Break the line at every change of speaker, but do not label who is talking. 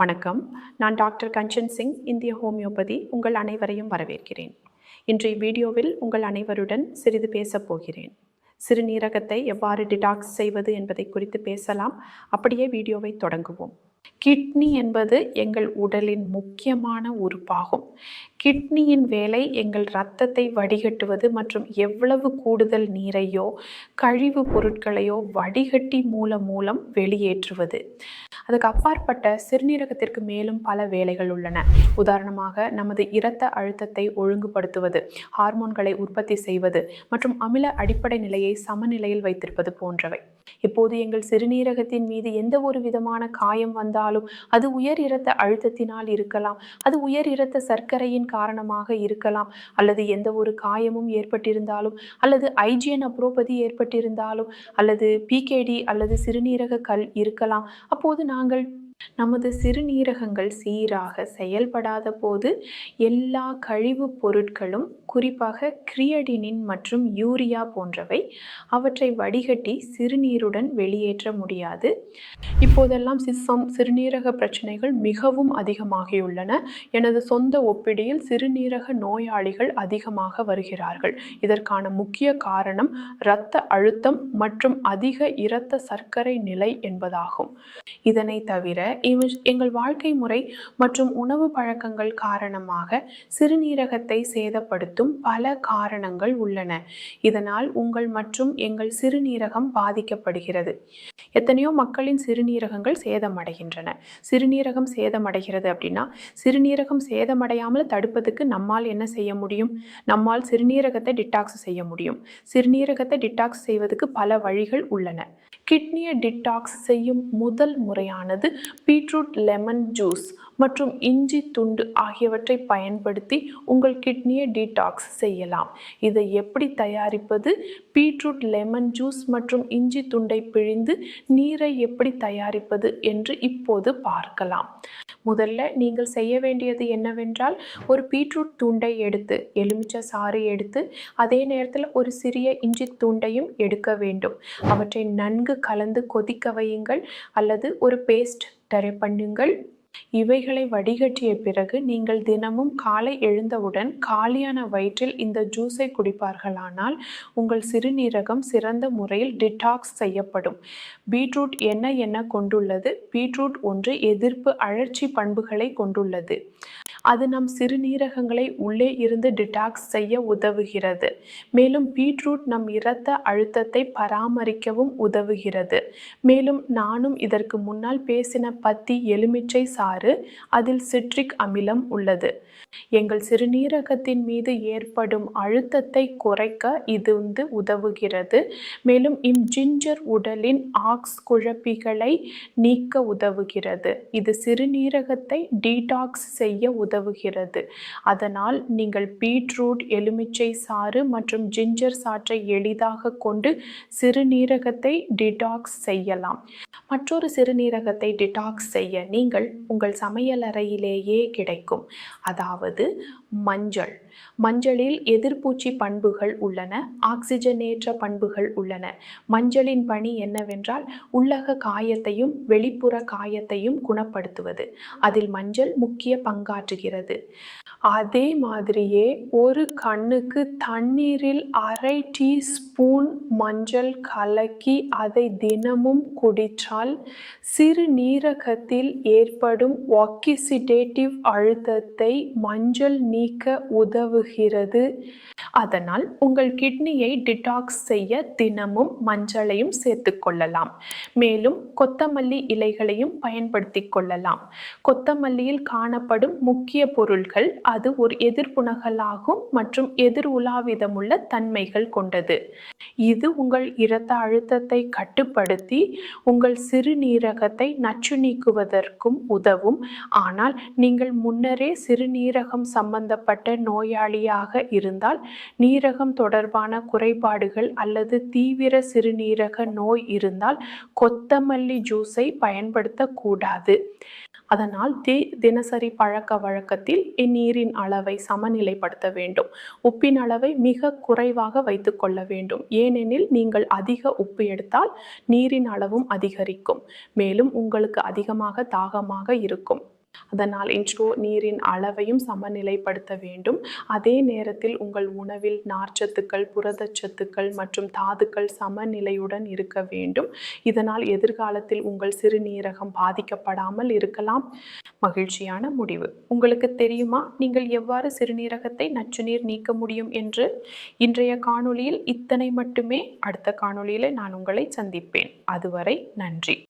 வணக்கம். நான் டாக்டர் கஞ்சன் சிங் இந்திய ஹோமியோபதி உங்கள் அனைவரையும் வரவேற்கிறேன். இன்றைய வீடியோவில் உங்கள் அனைவருடன் சிறிது பேசப் போகிறேன். சிறுநீரகத்தை எவ்வாறு டிடாக்ஸ் செய்வது என்பதை குறித்து பேசலாம். அப்படியே வீடியோவை தொடங்குவோம். கிட்னி என்பது எங்கள் உடலின் முக்கியமான உறுப்பாகும். கிட்னியின் வேலை எங்கள் இரத்தத்தை வடிகட்டுவது மற்றும் எவ்வளவு கூடுதல் நீரையோ கழிவு பொருட்களையோ வடிகட்டி மூலம் மூலம் வெளியேற்றுவது. அதுக்கு அப்பாற்பட்ட சிறுநீரகத்திற்கு மேலும் பல வேலைகள் உள்ளன. உதாரணமாக நமது இரத்த அழுத்தத்தை ஒழுங்குபடுத்துவது ஹார்மோன்களை உற்பத்தி செய்வது மற்றும் அமில அடிப்படை நிலையை சமநிலையில் வைத்திருப்பது போன்றவை. இப்போது எங்கள் சிறுநீரகத்தின் மீது எந்த ஒரு விதமான காயம் வந்தாலும் அது உயர் இரத்த அழுத்தத்தினால் இருக்கலாம். அது உயர் இரத்த சர்க்கரையின் காரணமாக இருக்கலாம். அல்லது எந்த ஒரு காயமும் ஏற்பட்டிருந்தாலும் அல்லது ஐஜிஎன் அப்ரோபதி ஏற்பட்டிருந்தாலும் அல்லது பிகேடி அல்லது சிறுநீரக கல் இருக்கலாம். அப்போது நாங்கள் நமது சிறுநீரகங்கள் சீராக செயல்படாத போது எல்லா கழிவுப் பொருட்களும் குறிப்பாக கிரியடினின் மற்றும் யூரியா போன்றவை அவற்றை வடிகட்டி சிறுநீருடன் வெளியேற்ற முடியாது. இப்போதெல்லாம் சிஸ்ஸம் சிறுநீரக பிரச்சனைகள் மிகவும் அதிகமாகியுள்ளன. எனது சொந்த ஒப்பிடியில் சிறுநீரக நோயாளிகள் அதிகமாக வருகிறார்கள். இதற்கான முக்கிய காரணம் இரத்த அழுத்தம் மற்றும் அதிக இரத்த சர்க்கரை நிலை என்பதாகும். இதனை தவிர எங்கள் வாழ்க்கை முறை மற்றும் உணவு பழக்கங்கள் காரணமாக சிறுநீரகத்தை சேதப்படுத்தும் பல காரணங்கள் உள்ளன. இதனால் உங்கள் மற்றும் எங்கள் சிறுநீரகம் பாதிக்கப்படுகிறது. எத்தனையோ மக்களின் சிறுநீரகங்கள் சேதமடைகின்றன. சிறுநீரகம் சேதமடைகிறது அப்படின்னா சிறுநீரகம் சேதமடையாமல் தடுப்பதுக்கு நம்மால் என்ன செய்ய முடியும்? நம்மால் சிறுநீரகத்தை டிடாக்ஸ் செய்ய முடியும். சிறுநீரகத்தை டிடாக்ஸ் செய்வதற்கு பல வழிகள் உள்ளன. கிட்னியை டிடாக்ஸ் செய்யும் முதல் முறையானது பீட்ரூட் லெமன் ஜூஸ் மற்றும் இஞ்சி துண்டு ஆகியவற்றை பயன்படுத்தி உங்கள் கிட்னியை டீடாக்ஸ் செய்யலாம். இதை எப்படி தயாரிப்பது? பீட்ரூட் லெமன் ஜூஸ் மற்றும் இஞ்சி துண்டை பிழிந்து நீரை எப்படி தயாரிப்பது என்று இப்போது பார்க்கலாம். முதல்ல நீங்கள் செய்ய வேண்டியது என்னவென்றால் ஒரு பீட்ரூட் துண்டை எடுத்து எலுமிச்சை சாறு எடுத்து அதே நேரத்தில் ஒரு சிறிய இஞ்சி துண்டையும் எடுக்க வேண்டும். அவற்றை நன்கு கலந்து கொதிக்க வையுங்கள். அல்லது ஒரு பேஸ்ட் தரை பண்ணுங்கள் இவைகளை வடிகட்டிய பிறகு நீங்கள் தினமும் காலை எழுந்தவுடன் காலியான வயிற்றில் இந்த ஜூஸை குடிப்பார்களானால் உங்கள் சிறுநீரகம் சிறந்த முறையில் டிடாக்ஸ் செய்யப்படும். பீட்ரூட் என்ன என்ன கொண்டுள்ளது. பீட்ரூட் ஒன்று எதிர்ப்பு அழற்சி பண்புகளை கொண்டுள்ளது. அது நம் சிறுநீரகங்களை உள்ளே இருந்து டிடாக்ஸ் செய்ய உதவுகிறது. மேலும் பீட்ரூட் நம் இரத்த அழுத்தத்தை பராமரிக்கவும் உதவுகிறது. மேலும் நானும் இதற்கு முன்னால் பேசின பத்தி எலுமிச்சை சாறு அதில் சிட்ரிக் அமிலம் உள்ளது. எங்கள் சிறுநீரகத்தின் மீது ஏற்படும் அழுத்தத்தை குறைக்க இது வந்து உதவுகிறது. மேலும் இம் ஜிஞ்சர் உடலின் ஆக்ஸ் குழப்பிகளை நீக்க உதவுகிறது. இது சிறுநீரகத்தை டீடாக்ஸ் செய்ய உதவுகிறது. அதனால் நீங்கள் பீட்ரூட் எலுமிச்சை சாறு மற்றும் ஜிஞ்சர் சாற்றை எளிதாக கொண்டு சிறுநீரகத்தை டிடாக்ஸ் செய்யலாம். மற்றொரு சிறுநீரகத்தை டிடாக்ஸ் செய்ய நீங்கள் உங்கள் சமையலறையிலேயே கிடைக்கும். அதாவது மஞ்சள். மஞ்சளில் எதிர்ப்பூச்சி பண்புகள் உள்ளன ஆக்சிஜனேற்ற பண்புகள் உள்ளன. மஞ்சளின் பணி என்னவென்றால் உள்ளக காயத்தையும் வெளிப்புற காயத்தையும் குணப்படுத்துவது. அதில் மஞ்சள் முக்கிய பங்காற்றுகிறது. அதே மாதிரியே ஒரு கண்ணுக்கு தண்ணீரில் அரை டீஸ்பூன் மஞ்சள் கலக்கி அதை தினமும் குடித்தால் சிறுநீரகத்தில் ஏற்படும் ஆக்கிசிடேட்டிவ் அழுத்தத்தை மஞ்சள் நீக்க உதவுகிறது அதனால் உங்கள் கிட்னியை டிடாக்ஸ் செய்ய தினமும் மஞ்சளையும் சேர்த்து கொள்ளலாம். மேலும் கொத்தமல்லி இலைகளையும் பயன்படுத்தி கொள்ளலாம். கொத்தமல்லியில் காணப்படும் முக்கிய பொருள்கள் அது ஒரு எதிர்ப்புணகலாகும் மற்றும் எதிர் உலாவிதமுள்ள தன்மைகள் கொண்டது. இது உங்கள் இரத்த அழுத்தத்தை கட்டுப்படுத்தி உங்கள் சிறுநீரகத்தை நச்சு நீக்குவதற்கும் உதவும். ஆனால் நீங்கள் முன்னரே சிறுநீரகம் சம்பந்தப்பட்ட நோயாளியாக இருந்தால் நீரகம் தொடர்பான குறைபாடுகள் அல்லது தீவிர சிறுநீரக நோய் இருந்தால் கொத்தமல்லி ஜூஸை பயன்படுத்தக்கூடாது. அதனால் தி தினசரி பழக்க வழக்கத்தில் இந்நீரின் அளவை சமநிலைப்படுத்த வேண்டும். உப்பின் அளவை மிக குறைவாக வைத்துக்கொள்ள வேண்டும். ஏனெனில் நீங்கள் அதிக உப்பு எடுத்தால் நீரின் அளவும் அதிகரிக்கும். மேலும் உங்களுக்கு அதிகமாக தாகமாக இருக்கும். அதனால் இன்றோ நீரின் அளவையும் சமநிலைப்படுத்த வேண்டும். அதே நேரத்தில் உங்கள் உணவில் நார்ச்சத்துக்கள் புரதச்சத்துக்கள் மற்றும் தாதுக்கள் சமநிலையுடன் இருக்க வேண்டும். இதனால் எதிர்காலத்தில் உங்கள் சிறுநீரகம் பாதிக்கப்படாமல் இருக்கலாம். மகிழ்ச்சியான முடிவு. உங்களுக்கு தெரியுமா? நீங்கள் எவ்வாறு சிறுநீரகத்தை நச்சுநீர் நீக்க முடியும் என்று? இன்றைய காணொளியில் இத்தனை மட்டுமே. அடுத்த காணொளியில் நான் உங்களை சந்திப்பேன். அதுவரை நன்றி.